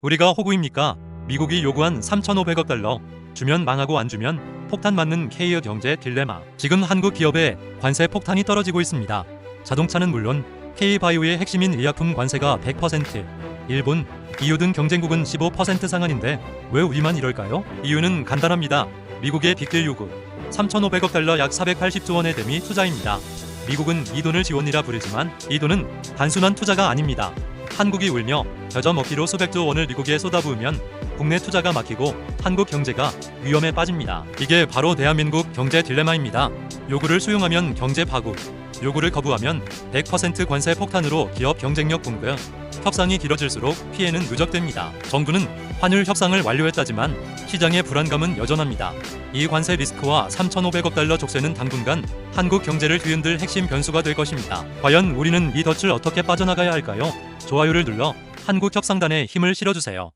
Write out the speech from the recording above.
우리가 호구입니까? 미국이 요구한 3,500억 달러. 주면 망하고 안 주면 폭탄 맞는 K의 경제 딜레마. 지금 한국 기업의 관세 폭탄이 떨어지고 있습니다. 자동차는 물론 K바이오의 핵심인 의약품 관세가 100%, 일본, EU 등 경쟁국은 15% 상한인데 왜 우리만 이럴까요? 이유는 간단합니다. 미국의 빅딜 요구. 3,500억 달러 약 480조 원의 대미 투자입니다. 미국은 이 돈을 지원이라 부르지만 이 돈은 단순한 투자가 아닙니다. 한국이 울며 겨져 먹기로 수백조 원을 미국에 쏟아부으면 국내 투자가 막히고 한국 경제가 위험에 빠집니다. 이게 바로 대한민국 경제 딜레마입니다. 요구를 수용하면 경제 파국, 요구를 거부하면 100% 관세 폭탄으로 기업 경쟁력 붕괴, 협상이 길어질수록 피해는 누적됩니다. 정부는 환율 협상을 완료했다지만 시장의 불안감은 여전합니다. 이 관세 리스크와 3,500억 달러 족쇄는 당분간 한국 경제를 뒤흔들 핵심 변수가 될 것입니다. 과연 우리는 이 덫을 어떻게 빠져나가야 할까요? 좋아요를 눌러 한국 협상단에 힘을 실어주세요.